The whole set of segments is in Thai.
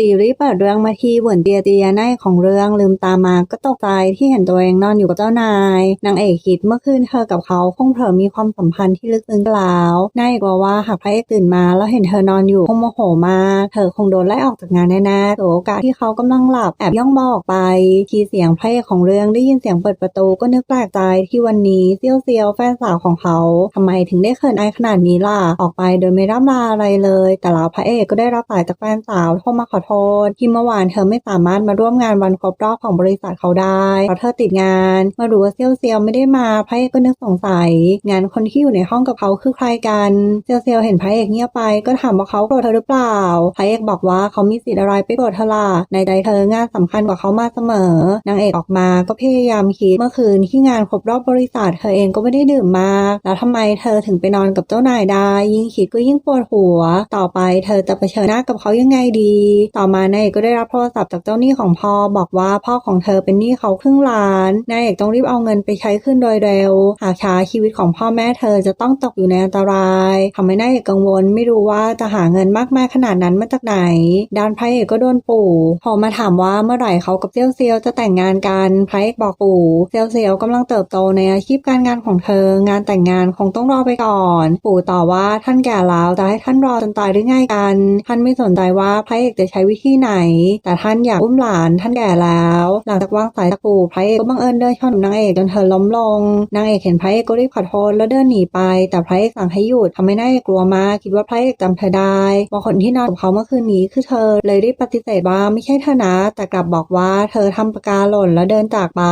ซีรีส์เปิดเรื่องมาที่เหวินเตียเตียนายของเรื่องลืมตามาก็ตกใจที่เห็นตัวเองนอนอยู่กับเจ้านายนางเอกคิดเมื่อคืนเธอกับเขาคงเผลอมีความสัมพันธ์ที่ลึกซึ้งกันแล้วนายเอกกลัวว่าหากพระเอกตื่นมาแล้วเห็นเธอนอนอยู่คงโมโหมากเธอคงโดนไล่ออกจากงานแน่ๆโอกาสที่เขากำลังหลับแอบย่องบอกไป ทีเสียงพระเอกของเรื่องได้ยินเสียงเปิดประตูก็นึกแปลกใจที่วันนี้เซียวเซียวแฟนสาวของเขาทำไมถึงได้เขินอายขนาดนี้ล่ะออกไปโดยไม่ร่ำลาอะไรเลย แต่แล้วพระเอกก็ได้รับสายจากแฟนสาวโทรมาขอโทษ ที่เมื่อวานเธอไม่สามารถมาร่วมงานวันครบรอบของบริษัทเขาได้เพราะเธอติดงาน มารู้ว่าเซียวเซียวไม่ได้มาพระเอกก็นึกสงสัย งานคนที่อยู่ในห้องกับเขาคือใครกันเซียวเซียวเห็นพระเอกเงียบไปก็ถามว่าเขาโกรธเธอหรือเปล่าพระเอกบอกว่าเขามีสิทธิ์อะไรไปโกรธเธอล่ะในใจเธองานสำคัญกว่าเขามาเสมอ นางเอกออกมาก็พยายามคิดเมื่อคืนที่งานครบรอบบริษัทเธอเองก็ไม่ได้ดื่มมาก แล้วทำไมเธอถึงไปนอนกับเจ้านายได้ ยิ่งคิดก็ยิ่งปวดหัว ต่อไปเธอจะเผชิญหน้ากับเขายังไงดีต่อมานายเอกก็ได้รับโทรศัพท์จากเจ้าหนี้ของพ่อ บอกว่าพ่อของเธอเป็นหนี้เขาครึ่งล้านนายเอกต้องรีบเอาเงินไปใช้ขึ้นโดยเร็ว หากช้าชีวิตของพ่อแม่เธอจะต้องตกอยู่ในอันตรายทำให้นายเอกกังวล ไม่รู้ว่าจะหาเงินมากมายขนาดนั้นมาจากไหนด้านพระเอกก็โดนปู่พอมาถามว่าเมื่อไหร่เขากับเซียวเซียวจะแต่งงานกันพระเอกบอกปู่เซียวเซียวกำลังเติบโตในอาชีพการงานของเธอ งานแต่งงานคงต้องรอไปก่อน ปู่ต่อว่าท่านแก่แล้วจะให้ท่านรอจนตายหรือไงกัน ท่านไม่สนใจว่าพระเอกจะใช้วิธีไหน แต่ท่านอยากอุ้มหลานท่านแก่แล้ว หลังจากวางสายจากปู่พระเอกก็บังเอิญเดินชนนางเอกจนเธอล้มลง นางเอกเห็นพระเอกก็รีบขอโทษแล้วเดินหนีไป แต่พระเอกสั่งให้หยุดทำให้นางเอกกลัวมากคิดว่าพระเอกจำเธอได้ว่าคนที่นอนกับเขาเมื่อคืนนี้คือเธอเลยรีบปฏิเสธว่าไม่ใช่เธอนะ แต่กลับบอกว่าเธอทำปากกาหล่นแล้วเดินจากไป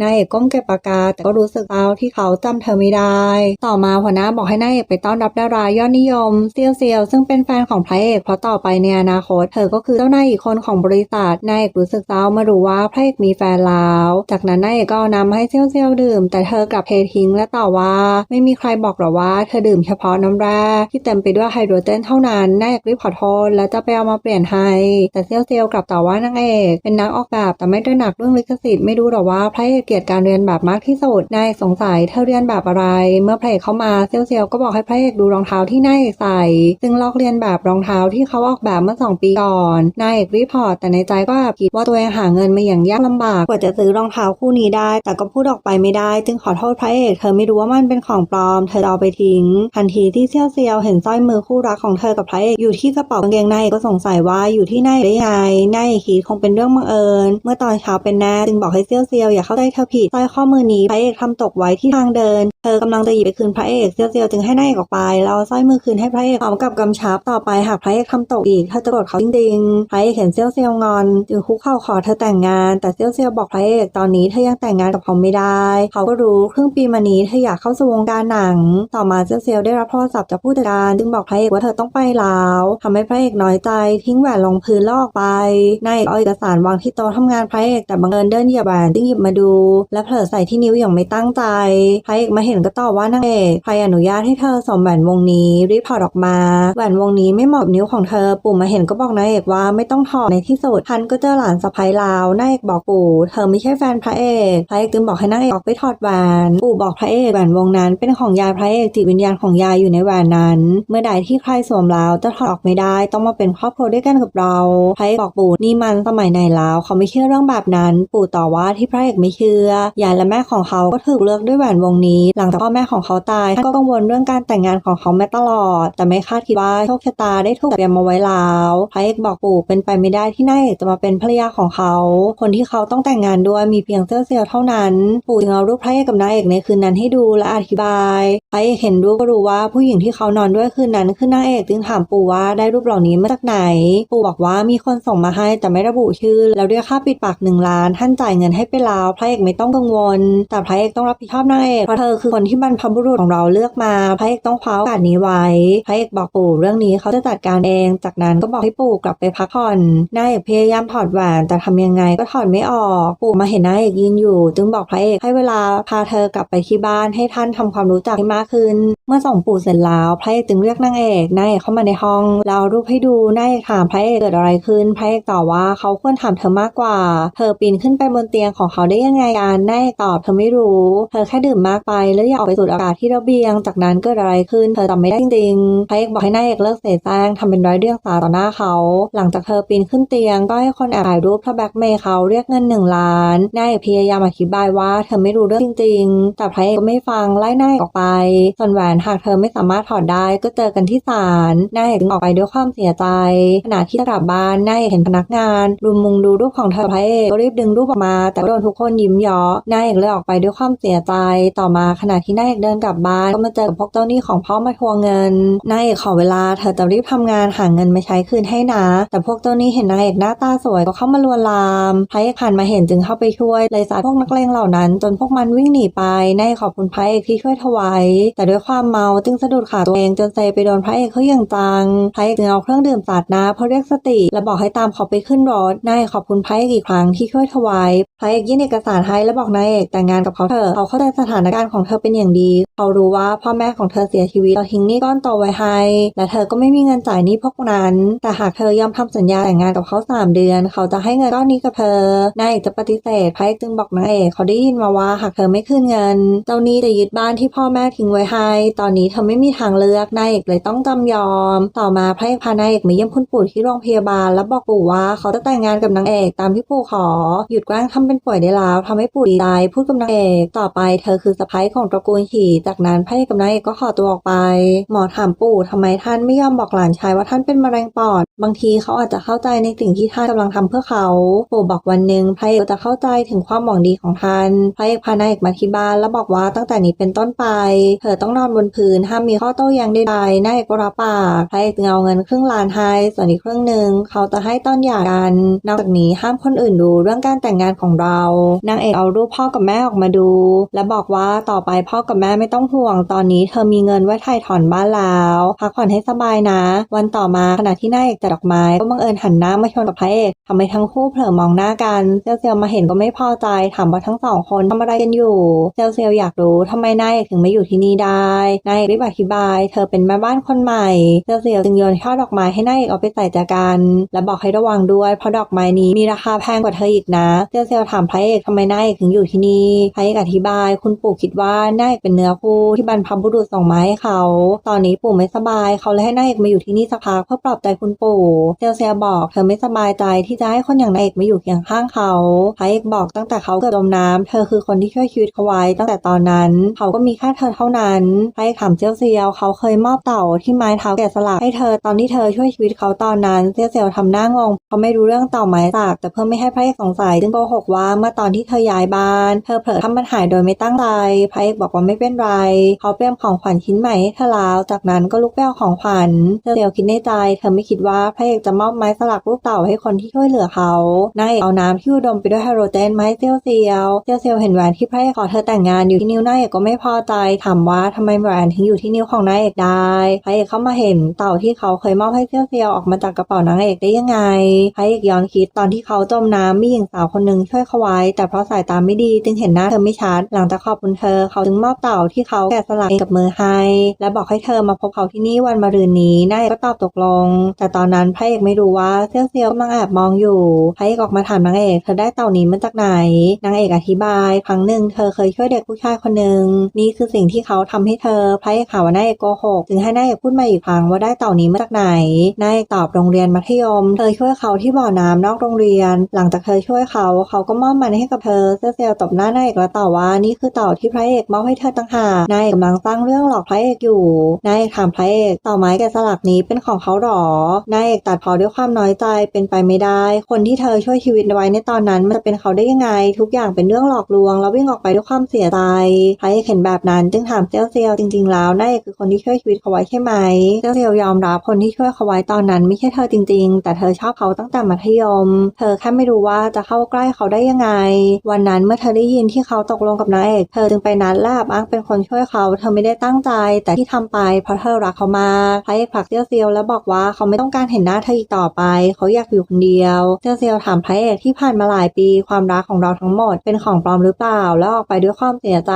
นางเอกก้มเก็บปากกา แต่ก็รู้สึกเศร้าที่เขาจำเธอไม่ได้ ต่อมาหัวหน้าบอกให้นางเอกไปต้อนรับดารายอดนิยมเซียวเซียวซึ่งเป็นแฟนของพระเอกเพราะต่อไปในอนาคตเธอก็คือเจ้านายอีกคนของบริษัทนายเอกรู้สึกเศร้ามารู้ว่าพระเอกมีแฟนแล้ว จากนั้นนายเอกก็เอาให้เซียวเซียวดื่ม แต่เธอกลับเททิ้งและต่อว่าไม่มีใครบอกหรอว่าเธอดื่มเฉพาะน้ำแร่ที่เต็มไปด้วยไฮโดรเจนเท่านั้นนายเอกรีบขอโทษและจะไปเอามาเปลี่ยนให้ แต่เซียวเซียวกลับต่อว่านางเอกเป็นนักออกแบบแต่ไม่ตระหนักเรื่องลิขสิทธิ์ไม่รู้หรอว่าพระเอกเกลียดการเรียนแบบมากที่สุดนายเอกสงสัยเธอเรียนแบบอะไร เมื่อพระเอกเข้ามาเซียวเซียวก็บอกให้พระเอกดูรองเท้าที่นายเอกใส่ ซึ่งลอกเรียนแบบรองเท้าที่เขาออกแบบเมื่อสองปีก่อนนายเอกรีพอร์ตแต่ในใจก็แอบคิดว่าตัวเองหาเงินมาอย่างยากลำบากกว่าจะซื้อรองเท้าคู่นี้ได้ แต่ก็พูดออกไปไม่ได้ จึงขอโทษพระเอกเธอไม่รู้ว่ามันเป็นของปลอม เธอเอาไปทิ้ง ทันทีที่เซียวเซียวเห็นสร้อยมือคู่รักของเธอกับพระเอกอยู่ที่กระเป๋ากางเกงในก็สงสัยว่าอยู่ที่ไหนได้ยังไงนายเอกคิดคงเป็นเรื่องบังเอิญ เมื่อตอนเช้าเป็นแน่จึงบอกให้เซียวเซียวอย่าเข้าใจเธอผิดสร้อยข้อมือนี้พระเอกทำตกไว้ที่ทางเดิน เธอกำลังจะหยิบไปคืนพระเอกเซียวเซียวจึงให้นายเอกออกไปแล้วสร้อยมือคืนให้พระเอกพร้อมกับกำชับต่อไปหากพระเอกทำตกอีกเธอจะโกรธเขาจริงพระเอกเห็นเซียวเซียวงอนจึงคุกเข่าขอเธอแต่งงาน แต่เซียวเซียวบอกพระเอกตอนนี้เธอยังแต่งงานกับเขาไม่ได้ เขาก็รู้ครึ่งปีมานี้เธออยากเข้าสู่วงการหนัง ต่อมาเซียวเซียวได้รับโทรศัพท์จากผู้จัดการจึงบอกพระเอกว่าเธอต้องไปแล้วทำให้พระเอกน้อยใจ ทิ้งแหวนลงพื้นลอกไปนายเอกเอาเอกสารวางที่โต๊ะทำงานพระเอกแต่บังเอิญเดินเหยียบแหวนจึงหยิบมาดู และเผลอใส่ที่นิ้วอย่างไม่ตั้งใจพระเอกมาเห็นก็ตอบว่านางเอกใครอนุญาตให้เธอสวมแหวนวงนี้รีบถอดออกมาแหวนวงนี้ไม่เหมาะนิ้วของเธอปู่มาเห็นก็บอกนายเอกว่าไม่ต้องถอดในที่สุดทันก็เจอหลานสะพ้ายลาวนายเอกบอกปู่เธอไม่ใช่แฟนพระเอกพระเอกจึงบอกให้นางเอกออกไปถอดแหวนปู่บอกพระเอกแหวนวงนั้นเป็นของยายพระเอกจิตวิญญาณของยายอยู่ในแหวนนั้น เมื่อใดที่ใครสวมแล้วจะถอดออกไม่ได้ต้องมาเป็นครอบครัวด้วยกันกับเราพระเอกบอกปู่นี่มันสมัยไหนแล้วเขาไม่เชื่อเรื่องแบบนั้น ปู่ต่อว่าที่พระเอกไม่เชื่อยายและแม่ของเขาก็ถูกเลือกด้วยแหวนวงนี้ หลังจากพ่อแม่ของเขาตายท่านก็กังวลเรื่องการแต่งงานของเขาแม้ตลอด แต่ไม่คาดคิดว่าโชคชะตาได้ถูกเตรียมมาไว้แล้วพระเอกบอกปู่เป็นไปไม่ได้ที่นายเอกจะมาเป็นภรรยาของเขา คนที่เขาต้องแต่งงานด้วยมีเพียงเสื้อเซียวเท่านั้น ปู่จึงเอารูปพระเอกกับนายเอกในคืนนั้นให้ดูและอธิบายพระเอกเห็นรูปก็รู้ว่าผู้หญิงที่เขานอนด้วยคืนนั้นคือนางเอกจึงถามปู่ว่าได้รูปเหล่านี้มาจากไหน ปู่บอกว่ามีคนส่งมาให้แต่ไม่ระบุชื่อ แล้วเรียค่าปิดปากหนึ่งล้าน ท่านจ่ายเงินให้ไปแล้วพระเอกไม่ต้องกังวล แต่พระเอกต้องรับผิดชอบนางเอกเพราะเธอคือคนที่บรรพบุรุษของเราเลือกมาพระเอกต้องคว้าโอกาสนี้ไว้พระเอกบอกปู่เรื่องนี้เขาจะจัดการเอง จากนั้นก็บอกให้ปู่กลับไปพักผ่อนนายเอกพยายามถอดแหวนแต่ทำยังไงก็ถอดไม่ออกปู่มาเห็นนายเอกยืนอยู่ จึงบอกพระเอกให้เวลาพาเธอกลับไปที่บ้านให้ท่านทำความรู้จักให้มากขึ้น เมื่อส่งปู่เสร็จแล้วพระเอกจึงเรียกนางเอกนายเอกเข้ามาในห้องแล้วเอารูปให้ดูนายเอกถามพระเอกเกิดอะไรขึ้นพระเอกตอบว่าเขาควรถามเธอมากกว่า เธอปีนขึ้นไปบนเตียงของเขาได้ยังไงกันนายเอกตอบเธอไม่รู้ เธอแค่ดื่มมากไปแล้วอยากออกไปสูดอากาศที่ระเบียง จากนั้นเกิดอะไรขึ้นเธอจำไม่ได้จริงๆพระเอกบอกให้นายเอกเลิกเสแสร้งทำเป็นร้อยเรื่องสาต่อหน้าเขาหลัลังจากเธอปีนขึ้นเตียง ก็ให้คนแอบถ่ายรูปเพื่อแบ็กเมย์เขาเรียกเงินหนึ่งล้านนายพยายามอธิบายว่าเธอไม่รู้เรื่องจริงๆ แต่พระเอกก็ไม่ฟังไล่นายออกไปส่วนแหวนหากเธอไม่สามารถถอดได้ก็เจอกันที่ศาลนายเอกจึงออกไปด้วยความเสียใจขณะที่กลับบ้านนายเห็นพนักงานรุมมุงดูรูปของเธอพระเอกก็รีบดึงรูปออกมา แต่โดนทุกคนยิ้มเยาะนายเอกเลยออกไปด้วยความเสียใจต่อมาขณะที่นายเอกเดินกลับบ้านก็มาเจอกับพวกเจ้าหนี้ของพ่อมาทวงเงินนายเอกขอเวลาเธอจะรีบทำงานหาเงินมาใช้คืนให้นะแต่พวกเจ้านี้เห็นนางเอกหน้าตาสวยก็เข้ามาลวนลามพระเอกผ่านมาเห็นจึงเข้าไปช่วยเลยสาดพวกนักเลงเหล่านั้น จนพวกมันวิ่งหนีไปนายขอบคุณพระเอกที่ช่วยถวายแต่ด้วยความเมาจึงสะดุดขาตัวเองจนเซไปโดนพระเอกเขาอย่างจังพระเอกจึงเอาเครื่องดื่มสาดน้ำเพื่อเรียกสติ และบอกให้ตามเขาไปขึ้นรถนายขอบคุณพระเอกอีกครั้งที่ช่วยถวาย พระเอกยื่นเอกสารให้และบอกนายเอกแต่งงานกับเขาเถอะเขาเข้าใจสถานการณ์ของเธอเป็นอย่างดี เขารู้ว่าพ่อแม่ของเธอเสียชีวิตเราทิ้งหนี้ก้อนโตไว้ให้และเธอก็ไม่มีเงินจ่ายหนี้พวกนั้น แต่หากเธอยอมทำสัญญาแต่งงานกับเขาสามเดือน เขาจะให้เงินก้อนนี้กับเธอนายเอกจะปฏิเสธพระเอกจึงบอกนางเอกเขาได้ยินมาว่าหากเธอไม่คืนเงิน เจ้าหนี้จะยึดบ้านที่พ่อแม่ทิ้งไว้ให้ ตอนนี้เธอไม่มีทางเลือกนายเอกเลยต้องจำยอม ต่อมาพระเอกพานายเอกมาเยี่ยมคุณปู่ที่โรงพยาบาล แล้วบอกปู่ว่าเขาจะแต่งงานกับนางเอกตามที่ปู่ขอหยุดกล้งทำเป็นป่วยได้แล้วทำให้ปู่ดีใจพูดกับนางเอกต่อไปเธอคือสะใภ้ของตระกูลฉีจากนั้นพระเอกกับนางเอกก็ขอตัวออกไป หมอถามปู่ทำไมท่านไม่ยอมบอกหลานชายว่าท่านเป็นมะเร็งปอด บางทีเขาอาจจะเข้าใจในสิ่งที่ท่านกำลังทำเพื่อเขา ปู่บอกวันหนึ่งพระเอกจะเข้าใจถึงความหวังดีของท่านพระเอกพานางเอกมาที่บ้านแล้วบอกว่าตั้งแต่นี้เป็นต้นไป เธอต้องนอนบนพื้นห้ามมีข้อโต้แย้งใดๆนางเอกก็รับปากพระเอกจึงาเงินครึ่งล้านให้ส่วนอีกครึ่งหนึ่งเขาจะให้ต้นหย่ากัน นอกจากนี้ห้ามคนอื่นดูเรื่องการแต่งงานของเรา นางเอกเอารูปพ่อกับแม่ออกมาดู และบอกว่าต่อไปพ่อกับแม่ไม่ต้องห่วงตอนนี้เธอมีเงินไว้ถ่ายถอนบ้านแล้วพักผ่อนให้สบายนะ วันต่อมาขณะที่นางเอกจัดดอกไม้ก็บังเอิญหันหน้ามาชนกับพระเอกทำให้ทั้งคู่เผลอมองหน้ากันเซลเซียวมาเห็นก็ไม่พอใจถามว่าทั้งสองคนทำอะไรกันอยู่เซลเซียวอยากรู้ทำไมนายเอกถึงม่อยู่ที่นี่ได้นายเอกรีบอธิบาย เธอเป็นแม่บ้านคนใหม่เซลเซียวจึงโยนช่อดอกไม้ให้นายเอกเอาไปใส่แจกัน และบอกให้ระวังด้วยเพราะดอกไม้นี้มีราคาแพงกว่าเธออีกนะเซลเซียวถามพระเอกทำไมนายเอกถึงอยู่ที่นี่พระเอกอธิบาย คุณปู่คิดว่านายเอกเป็นเนื้อคู่ที่บรรพบุรุษส่งมาให้เขา ตอนนี้ปู่ไม่สบาย เขาเลยให้นายเอกมาอยู่ที่นี่สักพักเพื่อปลอบใจคุณปู่เซลเซียบอกเธอไม่สบายใจที่จะให้คนอย่างนายเอกมาอยู่เคียงข้างเขาพระเอกบอกตั้งแต่เขาเกิดจมน้ำเธอคือคนที่ช่วยชีวิตเขาไว้ตั้งแต่ตอนนั้น เขาก็มีแค่เธอเท่านั้นพระเอกถามเซียวเซียวเขาเคยมอบเต่าที่ไม้เท้าแกะสลักให้เธอตอนที่เธอช่วยชีวิตเขาตอนนั้นเซียวเซียวทำหน้างงเขาไม่รู้เรื่องเต่าไม้สักแต่เพื่อไม่ให้พระเอกสงสัยจึงโกหกว่าเมื่อตอนที่เธอย้ายบ้าน เธอเผลอทำมันหายโดยไม่ตั้งใจพระเอกบอกว่าไม่เป็นไรเขาเตรียมของขวัญชิ้นใหม่ให้เธอแล้วจากนั้นก็ลุกไปเอาของขวัญเซียวเซียวคิดในใจ เธอไม่คิดว่าพระเอกจะมอบไม้สลักรูปเต่าให้คนที่ช่วยเหลือเขานายเอกเอาน้ำที่อุดมไปด้วยไฮโดรเจนมาให้เซียวเซียวเซียวเซียวเห็นแหวนที่พระเอกขอเธอแต่งงานอยู่ที่นิ้วนายเอกก็ไม่พอใจถามว่าทำไมแหวนถึงอยู่ที่นิ้วของนายเอกได้พระเอกเข้ามาเห็นเต่าที่เขาเคยมอบให้เซียวเซียวออกมาจากกระเป๋านางเอกได้ยังไงพระเอกย้อนคิดตอนที่เขาจมน้ำมีหญิงสาวคนหนึ่งช่วยเขาไว้ แต่เพราะสายตาไม่ดีจึงเห็นหน้าเธอไม่ชัด หลังจากขอบคุณเธอเขาจึงมอบเต่าที่เขาแกะสลักเองกับมือให้ และบอกให้เธอมาพบเขาที่นี่วันมะรืนนี้นายก็ตอบตกลง แต่ตอนนั้นพระเอกไม่รู้ว่าเซียวเซียวกำลังแอบมองอยู่พระเอกออกมาถามนางเอกเธอได้เต่านี้มาจากไหนนางเอกอธิบายครั้งหนึ่งเธอเคยช่วยเด็กผู้ชายคนหนึ่งนี่คือสิ่งที่เขาทำให้เธอพระเอกข่าวว่านายเอกโกหกจึงให้นายเอกพูดมาอีกครั้งว่าได้เต่านี้มาจากไหนนายเอกตอบโรงเรียนมัธยม เธอช่วยเขาที่บ่อน้ำนอกโรงเรียน หลังจากเธอช่วยเขาเขาก็มอบมันให้กับเธอเซลเซียวตบหน้านายเอกแล้วต่อว่านี่คือเต่าที่พระเอกมอบให้เธอต่างหากนายเอกกำลังสร้างเรื่องหลอกพระเอกอยู่นายเอกถามพระเอกเต่าไม้แกะสลักนี้เป็นของเขาหรอนายเอกตัดพอด้วยความน้อยใจเป็นไปไม่ได้ คนที่เธอช่วยชีวิตไว้ในตอนนั้นมันจะเป็นเขาได้ยังไง ทุกอย่างเป็นเรื่องหลอกลวง แล้ววิ่งออกไปด้วยความเสียใจพระเอกเห็นแบบนั้นจึงถามเซลเซียวจริง ๆ แล้วนายเอกคือคนที่ช่วยชีวิตเขาไว้ใช่ไหมเซลเซียวยอมรับคนที่ช่วยเขาไว้ตอนนั้นไม่ใช่เธอจริง ๆ แต่เธอชอบเขาตั้งแต่มัธยม เธอแค่ไม่รู้ว่าจะเข้าใกล้เขาได้ยังไง วันนั้นเมื่อเธอได้ยินที่เขาตกลงกับนายเอกเธอจึงไปนัดแลบอ้างเป็นคนช่วยเขาเธอไม่ได้ตั้งใจ แต่ที่ทำไปเพราะเธอรักเขามากพระเอกผลักเซียวเซียวแล้วบอกว่าเขาไม่ต้องการเห็นหน้าเธออีกต่อไป เขาอยากอยู่คนเดียวเซียวเซียวถามพระเอกที่ผ่านมาหลายปี ความรักของเราทั้งหมดเป็นของปลอมหรือเปล่า แล้วออกไปด้วยความเสียใจ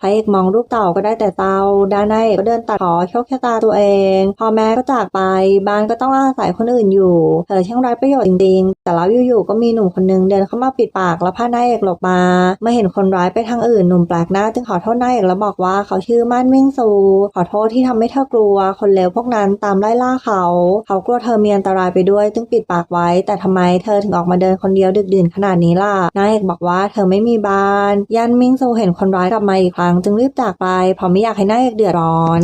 พระเอกมองรูปเต่าก็ได้แต่เศร้าด้านนายเอกก็เดินตัดขอโชคชะตาตัวเองพ่อแม่ก็จากไปบ้านก็ต้องอาศัยคนอื่นอยู่ เธอช่างไร้ประโยชน์จริงๆ แต่แล้วอยู่ๆก็มีหนุ่มคนนึงเดินเข้ามาปิดปากแล้วพานายเอกหลบมาเมื่อเห็นคนร้ายไปทางอื่นหนุ่มแปลกหน้าจึงขอโทษนายเอกแล้วบอกว่าเขาชื่อม่านมิ่งซูขอโทษที่ทำให้เธอกลัว คนเลวพวกนั้นตามไล่ล่าเขา เขากลัวเธอมีอันตรายไปด้วย จึงปิดปากไว้ แต่ทำไมเธอถึงออกมาเดินคนเดียวดึกดื่นขนาดนี้ล่ะนายเอกบอกว่าเธอไม่มีบ้าน ยันมิ่งซูเห็นคนร้ายกลับมาอีกครั้ง จึงรีบจากไปเพราะไม่อยากให้นายเอกเดือดร้อน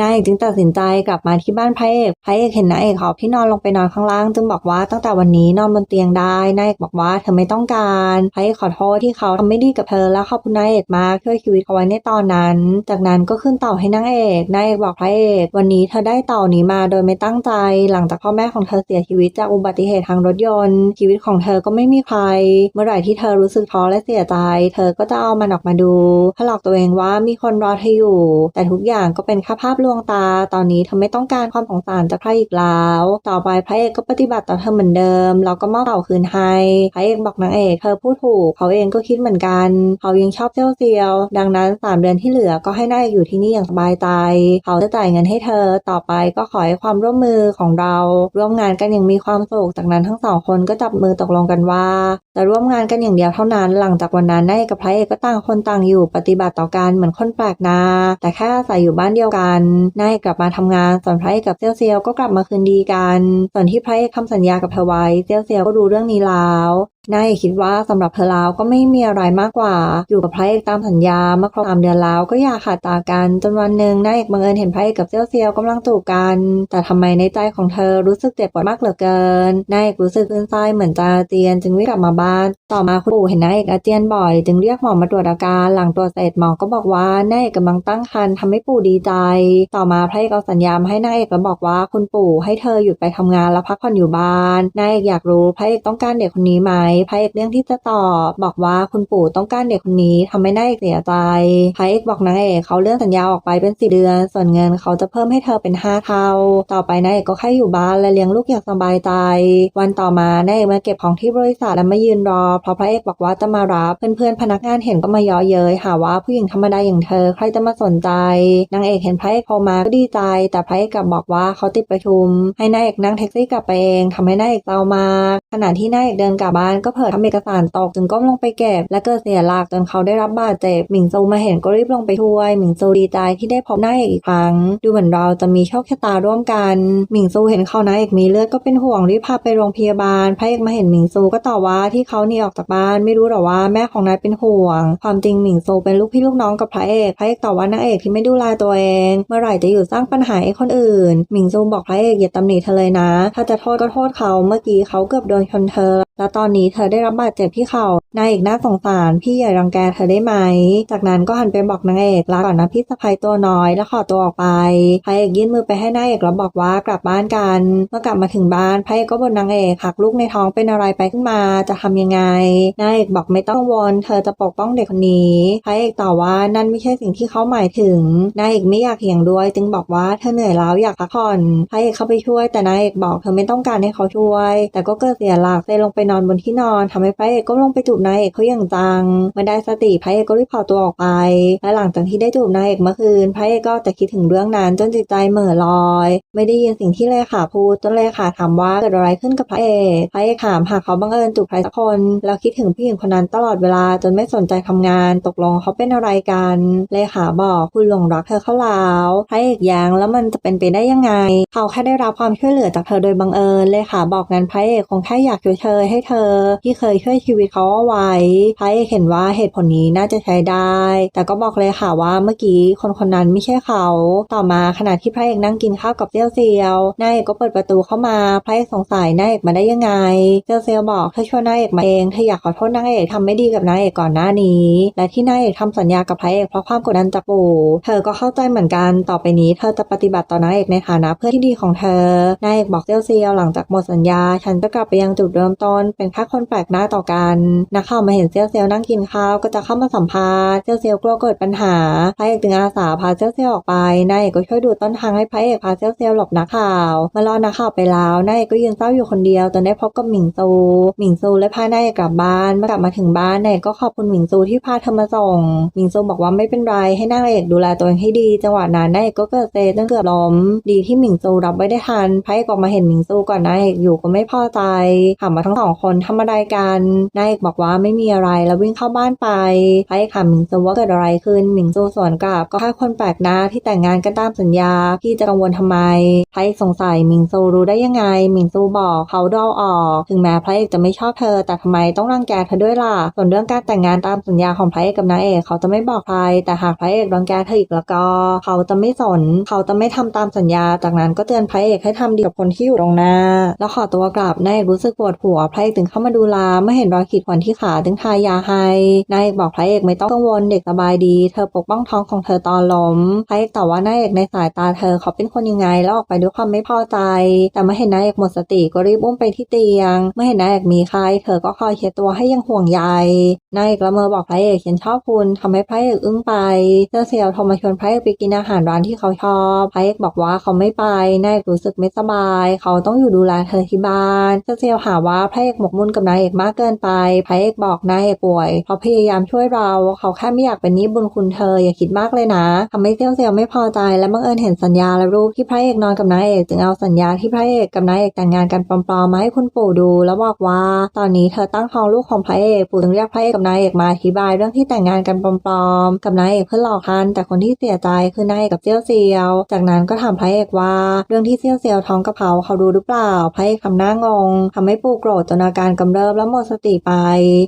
นายเอกจึงตัดสินใจกลับมาที่บ้านพระเอกพระเอกเห็นนายเอกหอบที่นอนลงไปนอนข้างล่าง จึงบอกว่าตั้งแต่วันนี้นอนบนเตียงได้นายเอกบอกว่าเธอไม่ต้องการพระเอกขอโทษที่เขาทำไม่ดีกับเธอและขอบคุณนายเอกมากช่วยชีวิตเขาไว้ในตอนนั้น จากนั้นก็ขึ้นเต่าให้นางเอกนายเอกบอกพระเอกวันนี้เธอได้เต่านี้มาโดยไม่ตั้งใจ หลังจากพ่อแม่ของเธอเสียชีวิตจากอุบัติเหตุทางรถยนต์ ชีวิตของเธอก็ไม่มีใคร เมื่อไหร่ที่เธอรู้สึกท้อและเสียใจ เธอก็จะเอามันออกมาดูเพื่อหลอกตัวเองว่ามีคนรอเธออยู่ แต่ทุกอย่างก็เป็นแค่ภาพลวงตา ตอนนี้เธอไม่ต้องการความสงสารจากใครอีกแล้ว ต่อไปพระเอกก็ปฏิบัติต่อเธอเหมือนเดิมแล้วก็มอบเต่าคืนให้ พระเอกบอกนางเอกเธอพูดถูก เขาเองก็คิดเหมือนกัน เขายังชอบเจ้าเซียว ดังนั้นสามเดือนที่เหลือก็ให้นางเอยู่ที่นี่อย่างสบายใจ เขาจะจ่ายเงินให้เธอ ต่อไปก็ขอให้ความร่วมมือของเรา ร่วมงานกันอย่างมีความสุข จากนั้นทั้งสองคนก็จับมือตกลงกันว่าจะร่วมงานกันอย่างเดียวเท่านั้น หลังจากวันนั้นนายกกับพระเอกก็ต่างคนต่างอยู่ปฏิบัติต่อกันเหมือนคนแปลกหน้า แต่แค่อาศัยอยู่บ้านเดียวกันนายเอกกลับมาทำงาน ส่วนพระเอกกับเซียวเซียวก็กลับมาคืนดีกัน ส่วนที่พระเอกทำสัญญากับเธอไว้เซียวเซียวก็ดูเรื่องนี้แล้วนายเอกคิดว่าสำหรับเธอแล้วก็ไม่มีอะไรมากกว่า อยู่กับพระเอกตามสัญญาเมื่อครบสามเดือนแล้วก็อย่าขาดตากันจนวันหนึ่งนายเอกบังเอิญเห็นพระเอกกับเซียวเซียวกำลังจูบกัน แต่ทำไมในใจของเธอรู้สึกเจ็บปวดมากเหลือเกินนายเอกรู้สึกคลื่นไส้เหมือนจะเจียนจึงวิ่งกลับมาบ้าน ต่อมาคุณปู่เห็นนายเอกอาเจียนบ่อย จึงเรียกหมอมาตรวจอาการหลังตรวจเสร็จหมอก็บอกว่านายเอกกำลังตั้งครรภ์ทำให้ปู่ดีใจ ต่อมาพระเอกเอาสัญญาให้นายเอกแล้วบอกว่าคุณปู่ให้เธอหยุดไปทำงานแล้วพักผ่อนอยู่บ้านนายเอกอยากรู้พระเอกต้องการเด็กคนนี้ไหมพระเอกเรื่องที่จะตอบบอกว่าคุณปู่ต้องการเด็กคนนี้ทำให้นายเอกเสียใจพระเอกบอกนางเอกเขาเลื่อนสัญญาออกไปเป็นสี่เดือน ส่วนเงินเขาจะเพิ่มให้เธอเป็นห้าเท่า ต่อไปนายเอกก็แค่อยู่บ้านและเลี้ยงลูกอย่างสบายใจ วันต่อมานายเอกมาเก็บของที่บริษัทและมายืนรอ เพราะพระเอกบอกว่าจะมารับเพื่อนๆพนักงานเห็นก็มายาะเย้ยหาว่าผู้หญิงธรรมดาอย่างเธอใครจะมาสนใจนางเอกเห็นพระเอกโทรมาก็ดีใจ แต่พระเอกกลับบอกว่าเขาติดประชุม ให้นายเอกนั่งแท็กซี่กลับไปเองทำให้นายเอกเศร้ามากขณะที่นายเอกเดินกลับบ้านก็เผลอทำเอกสารตกจึงก้มลงไปเก็บ และเกิดเสียหลักจนเขาได้รับบาดเจ็บหมิงซูมาเห็นก็รีบลงไปช่วยหมิงซูดีใจที่ได้พบหน้าเอกอีกครั้ง ดูเหมือนเราจะมีโชคชะตาร่วมกันหมิงซูเห็นเขานาเอกมีเลือดก็เป็นห่วงรีบพาไปโรงพยาบาลพระเอกมาเห็นหมิงซูก็ต่อว่าที่เขาหนีออกจากบ้านไม่รู้หรอว่าแม่ของนายเป็นห่วง ความจริงหมิงซูเป็นลูกพี่ลูกน้องกับพระเอกพระเอกต่อว่านางเอกที่ไม่ดูแลตัวเอง เมื่อไหร่จะหยุดสร้างปัญหาให้คนอื่น หมิงซูบอกพระเอกอย่าตำหนิเธอเลยนะ ถ้าจะโทษก็โทษเขาเมื่อกี้เขาเกือบโดนชนเธอ แล้วตอนนี้เธอได้รับบาดเจ็บที่เข่านายเอกน่าสงสารพี่อย่ารังแกเธอได้ไหม จากนั้นก็หันไปบอกนางเอกลาก่อนนะพี่สะพายตัวน้อยแล้วขอตัวออกไปพระเอกยื่นมือไปให้นายเอกแล้วบอกว่ากลับบ้านกันเมื่อกลับมาถึงบ้านพระเอกก็บ่นนางเอกหากลูกในท้องเป็นอะไรไปขึ้นมาจะทำยังไงนายเอกบอกไม่ต้องวลเธอจะปกป้องเด็กคนนี้พระเอกตอบว่านั่นไม่ใช่สิ่งที่เขาหมายถึงนายเอกไม่อยากเถียงด้วย จึงบอกว่าเธอเหนื่อยแล้วอยากพักผ่อนพระเอกเข้าไปช่วยแต่นายเอกบอกเธอไม่ต้องการให้เขาช่วย แต่ก็เกิดเสียหลักเซลงไปนอนบนที่นอนทำให้พระเอกก็ลงไปจูบนายเอกเขาอย่างจังเมื่อได้สติพระเอกก็รีบเผาตัวออกไป และหลังจากที่ได้จูบนายเอกเมื่อคืนพระเอกก็จะคิดถึงเรื่องนั้นจนจิตใจเหม่อลอย ไม่ได้ยินสิ่งที่เลขาพูดจนเลขาถามว่าเกิดอะไรขึ้นกับพระเอกพระเอกถามหากเขาบังเอิญจูบใครสักคนแล้วคิดถึงผู้หญิงคนนั้นตลอดเวลาจนไม่สนใจทำงาน ตกลงเขาเป็นอะไรกันเลขาบอกคุณหลงรักเธอเข้าแล้วพระเอกย้งแล้วมันจะเป็นไปได้ยังไง เขาแค่ได้รับความช่วยเหลือจากเธอโดยบังเอิญเลขาบอกงั้นพระเอกคงแค่อยากช่วยเธอให้เธอที่เคยช่วยชีวิตเขาเอาไว้พรเอกเห็นว่าเหตุผลนี้น่าจะใช้ได้ แต่ก็บอกเลยค่ะว่าเมื่อกี้คนคนนั้นไม่ใช่เขา ต่อมาขณะที่พระเอกนั่งกินข้าวกับเซียวเซียวนายเอกก็เปิดประตูเข้ามาพระเอกสงสัยนายเอกมาได้ยังไงเซียวเซียวบอกเธอช่วยนายเอกมาเองเธออยากขอโทษนายเอกทำไม่ดีกับนายเอกก่อนหน้านี้ และที่นายเอกทำสัญญากับพระเอกเพราะความกดดันจากปู่เธอก็เข้าใจเหมือนกันต่อไปนี้เธอจะปฏิบัติต่อนายเอกในฐานะเพื่อนที่ดีของเธอนายเอกบอกเซียวเซียวหลังจากหมดสัญญา ฉันจะกลับไปยังจุดเริ่มต้นเป็นแค่คนแปลกหน้าต่อกัน นักข่าวมาเห็นเซียวเซียวนั่งกินข้าวก็จะเข้ามาสัมภาษณ์เซียวเซียวกลัวเกิดปัญหาพระเอกจึงอาสาพาเซียวเซียวออกไปนายเอกก็ช่วยดูต้นทางให้พระเอกพาเซียวเซียวหลบนักข่าวมารอนักข่าวไปแล้วนายเอกก็ยืนเศร้าอยู่คนเดียวจนได้พบกับหมิงซูหมิงซูและพานายเอกกลับบ้านเมื่อกลับมาถึงบ้านนายเอกก็ขอบคุณหมิงซูที่พาเธอมาส่งหมิงซูบอกว่าไม่เป็นไรให้นางเอกดูแลตัวเองให้ดี จังหวะนั้นนายเอกก็เกิดเซจนเกือบล้มดีที่หมิงซูรับไว้ได้ทันพระเอกออกมาเห็นหมิงซูก่อนนายเอกอยู่ก็ไม่พอใจถามมาทั้งสองคนธรรมดาไรกันนายเอกบอกว่าไม่มีอะไรแล้ววิ่งเข้าบ้านไปพระเอกถามหมิงซูว่าเกิดอะไรขึ้นหมิงซูสวนกลับก็แค่คนแปลกหน้าที่แต่งงานกันตามสัญญาพี่จะกังวลทำไมพระเอกสงสัยหมิงซูรู้ได้ยังไงหมิงซูบอกเขาเดาออก ถึงแม้พระเอกจะไม่ชอบเธอ แต่ทำไมต้องรังแกเธอด้วยล่ะส่วนเรื่องการแต่งงานตามสัญญาของพระเอกกับนางเอกเขาจะไม่บอกใคร แต่หากพระเอกรังแกเธออีกแล้วก็ เขาจะไม่สน เขาจะไม่ทำตามสัญญา จากนั้นก็เตือนพระเอกให้ทำดีกับคนที่อยู่ตรงหน้า แล้วขอตัวกลับนายเอกรู้สึกปวดหัวพระเอกถึงเข้ามาดูแลเมื่อเห็นรอยขีดข่วนที่ขาถึงทายาให้นายเอกบอกพระเอกไม่ต้องกังวลเด็กสบายดี เธอปกป้องท้องของเธอตอนล้มพระเอกตอบว่านายเอกในสายตาเธอเขาเป็นคนยังไงแล้วออกไปด้วยความไม่พอใจ แต่เมื่อเห็นนายเอกหมดสติก็รีบอุ้มไปที่เตียง เมื่อเห็นนายเอกมีไข้เธอก็คอยเช็ดตัวให้ยังห่วงใยนายเอกละเมอบอกพระเอกฉันชอบคุณทำให้พระเอกอึ้งไปเจ้าเซียวโทรมาชวนพระเอกไปกินอาหารร้านที่เขาชอบพระเอกบอกว่าเขาไม่ไปนายเอกรู้สึกไม่สบาย เขาต้องอยู่ดูแลเธอที่บ้านเจ้าเซียวหาว่าพระเอกหมกมุ่นกับนายเอกมากเกินไปพระเอกบอกนายเอกป่วยเขาพยายามช่วยเราเขาแค่ไม่อยากเป็นนี้บุญคุณเธออย่าคิดมากเลยนะทำให้เซียวเซียวไม่พอใจและบังเอิญเห็นสัญญาและรูปที่พระเอกนอนกับนายเอกจึงเอาสัญญาที่พระเอกกับนายเอกแต่งงานกันปลอมๆมาให้คุณปู่ดู แล้วบอกว่า ตอนนี้เธอตั้งท้องลูกของพระเอกปู่จึงเรียกพระเอกกับนายเอกมาอธิบายเรื่องที่แต่งงานกันปลอมๆกับนายเอกเพื่อหลอกท่านแต่คนที่เสียใจคือนายเอกกับเซียวเซียว จากนั้นก็ถามพระเอกว่าเรื่องที่เซียวเซียวท้องกับเขาเขารู้หรือเปล่าพระเอกทำหน้างงทำให้ปู่โกรธจนอาการกำเริบแล้วหมดสติไป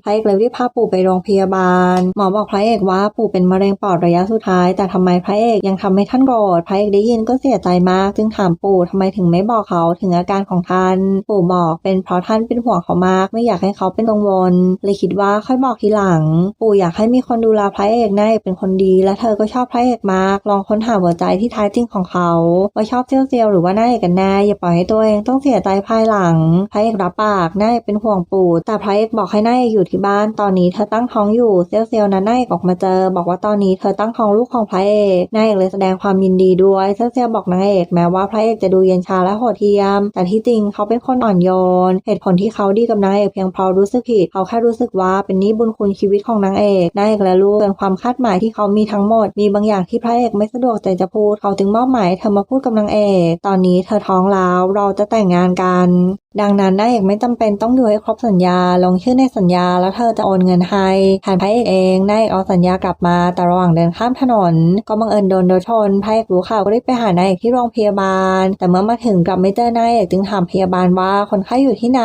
พระเอกเลยรีบพาปู่ไปโรงพยาบาล หมอบอกพระเอกว่าปู่เป็นมะเร็งปอดระยะสุดท้าย แต่ทำไมพระเอกยังทำให้ท่านโกรธพระเอกได้ยินก็เสียใจมาก จึงถามปู่ทำไมถึงไม่บอกเขาถึงอาการของท่าน ปู่บอกเป็นเพราะท่านเป็นห่วงเขามาก ไม่อยากให้เขาเป็นกังวล เลยคิดว่าค่อยบอกทีหลัง ปู่อยากให้มีคนดูแลพระเอกนายเอกเป็นคนดี และเธอก็ชอบพระเอกมาก ลองค้นหาหัวใจที่ท้จริงของเขา ว่าชอบเซียวเซียวหรือว่านายเอกกันแน่อย่าปล่อยให้ตัวเองต้องเสียใจภายหลังพระเอกรับปากนายเอกเป็นห่วงปู่แต่พระเอกบอกให้นายเอกอยู่ที่บ้าน ตอนนี้เธอตั้งท้องอยู่เซียวเซียวนั้นนายเอกออกมาเจอ บอกว่าตอนนี้เธอตั้งท้องลูกของพระเอกนายเอกเลยแสดงความยินดีด้วยเซียวเซียวบอกนายเอกแม้ว่าพระเอกจะดูเย็นชาและโหดเหี้ยม แต่ที่จริงเขาเป็นคนอ่อนโยน เหตุผลที่เขาดีกับนายเอกเพียงเพราะรู้สึกผิดเขาแค่รู้สึกว่าเป็นหนี้บุญคุณชีวิตของนางเอกนายเอกและลูกเกินความคาดหมายที่เขามีทั้งหมด มีบางอย่างที่พระเอกไม่สะดวกใจจะพูดเขาจึงมอบหมายเธอมาพูดกับนางเอก ตอนนี้เธอท้องแล้วเราจะแต่งงานกัน ดังนั้นนายเอกไม่จำเป็นต้องอยู่ให้ครบสัญญา ลงชื่อในสัญญาแล้วเธอจะโอนเงินให้แทนพระเอกเองนายเอกเอาสัญญากลับมาแต่ระหว่างเดินข้ามถนน ก็บังเอิญโดนรถชนพระเอกรู้ข่าวก็รีบไปหานายเอกที่โรงพยาบาล แต่เมื่อมาถึงกลับไม่เจอนายเอกจึงถามพยาบาลว่าคนไข้อยู่ที่ไหน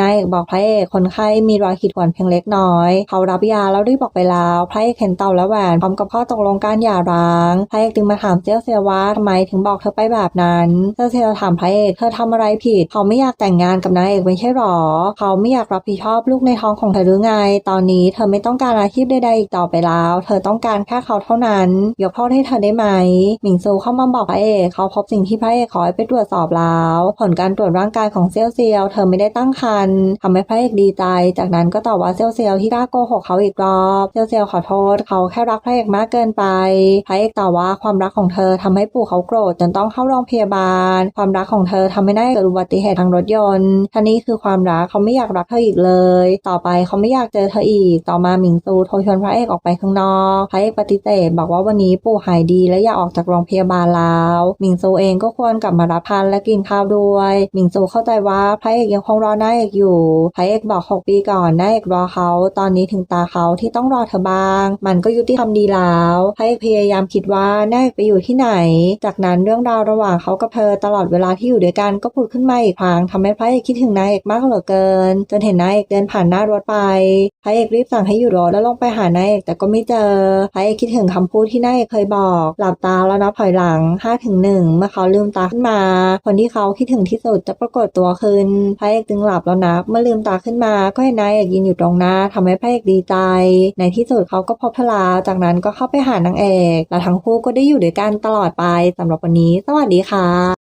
นายเอกบอกพระเอกคนไข้มีรอยขีดข่วนเพียงเล็กน้อย เขารับยาแล้วรีบบอกไปแล้วพระเอกเห็นเต่าและแหวนพร้อมกับข้อตกลงการหย่าร้างพระเอกจึงมาถามเซียวเซียว่าทำไมถึงบอกเธอไปแบบนั้นเซียวเซียวถามพระเอกเธอทำอะไรผิดเขาไม่อยากแต่งงานกับนายเอกไม่ใช่หรอ เขาไม่อยากรับผิดชอบลูกในท้องของเธอหรือไง ตอนนี้เธอไม่ต้องการอาชีพใดๆอีกต่อไปแล้ว เธอต้องการแค่เขาเท่านั้นยกโทษให้เธอได้ไหม หมิงซูเข้ามาบอกพระเอกเขาพบสิ่งที่พระเอกขอให้ไปตรวจสอบแล้ว ผลการตรวจร่างกายของเซียวเซียวเธอไม่ได้ตั้งครรภ์ทำให้พระเอกดีใจ จากนั้นก็ตอบว่าเซียวเซียวที่กล้าโกหกเขาอีกรอบเซียวเซียวขอโทษ เขาแค่รักพระเอกมากเกินไปพระเอกตอบว่าความรักของเธอทำให้ปู่เขาโกรธจนต้องเข้าโรงพยาบาล ความรักของเธอทำให้ได้เกิดอุบัติเหตุทางรถยนท่านี้คือความรักเขาไม่อยากรักเธออีกเลย ต่อไปเขาไม่อยากเจอเธออีก ต่อมาหมิงซูโทรชวนพระเอกออกไปข้างนอกพระเอกปฏิเสธบอกว่าวันนี้ปู่หายดีและอยากออกจากโรงพยาบาลแล้วหมิงซูเองก็ควรกลับมารับพันและกินข้าวด้วยหมิงซูเข้าใจว่าพระเอกยังคงรอหน้าเอกอยู่พระเอกบอกหกปีก่อนหน้าเอกรอเขา ตอนนี้ถึงตาเขาที่ต้องรอเธอบ้าง มันก็ยุติธรรมดีแล้วพระเอกพยายามคิดว่าหน้าเอกไปอยู่ที่ไหน จากนั้นเรื่องราวระหว่างเขากับเธอตลอดเวลาที่อยู่ด้วยกันก็ผุดขึ้นมาอีกครั้งทำให้พระเอกคิดถึงนายเอกมากเหลือเกิน จนเห็นนายเอกเดินผ่านหน้ารถไป พระเอกรีบสั่งให้หยุดรถแล้วลงไปหานายเอกแต่ก็ไม่เจอ พระเอกคิดถึงคำพูดที่นายเอกเคยบอก หลับตาแล้วนับถอยหลัง5ถึง1เมื่อเขาลืมตาขึ้นมา คนที่เขาคิดถึงที่สุดจะปรากฏตัวขึ้น พระเอกจึงหลับแล้วนับ เมื่อลืมตาขึ้นมา ก็เห็นนายเอกยืนอยู่ตรงหน้าทำให้พระเอกดีใจ ในที่สุดเขาก็พบเธอแล้วจากนั้นก็เข้าไปหานางเอก และทั้งคู่ก็ได้อยู่ด้วยกันตลอดไปสำหรับวันนี้ สวัสดีค่ะ